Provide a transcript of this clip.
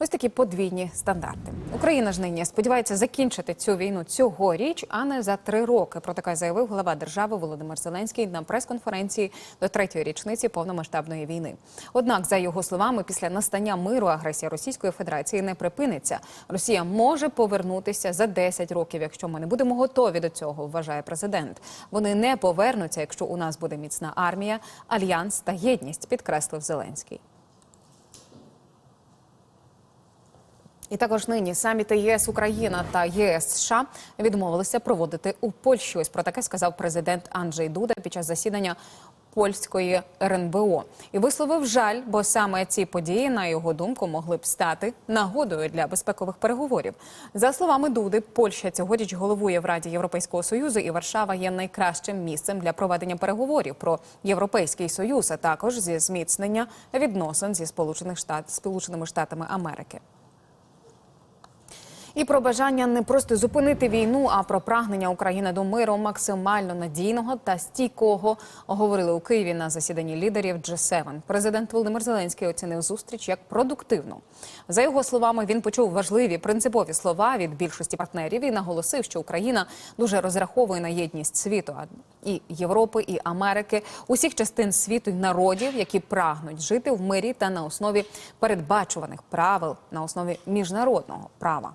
Ось такі подвійні стандарти. Україна ж нині сподівається закінчити цю війну цьогоріч, а не за три роки. Про таке заявив глава держави Володимир Зеленський на прес-конференції до третьої річниці повномасштабної війни. Однак, за його словами, після настання миру агресія Російської Федерації не припиниться. Росія може повернутися за 10 років, якщо ми не будемо готові до цього. Вважає президент. Вони не повернуться, якщо у нас буде міцна армія, альянс та єдність, підкреслив Зеленський. І також нині саміти ЄС Україна та ЄС США відмовилися проводити у Польщі. Ось про таке сказав президент Анджей Дуда під час засідання польської РНБО і висловив жаль, бо саме ці події, на його думку, могли б стати нагодою для безпекових переговорів. За словами Дуди, Польща цьогоріч головує в Раді Європейського союзу, і Варшава є найкращим місцем для проведення переговорів про європейський союз, а також зі зміцнення відносин зі Сполучених Штат Сполученими Штатами Америки. І про бажання не просто зупинити війну, а про прагнення України до миру максимально надійного та стійкого говорили у Києві на засіданні лідерів G7. Президент Володимир Зеленський оцінив зустріч як продуктивну. За його словами, він почув важливі принципові слова від більшості партнерів і наголосив, що Україна дуже розраховує на єдність світу і Європи, і Америки, усіх частин світу і народів, які прагнуть жити в мирі та на основі передбачуваних правил на основі міжнародного права.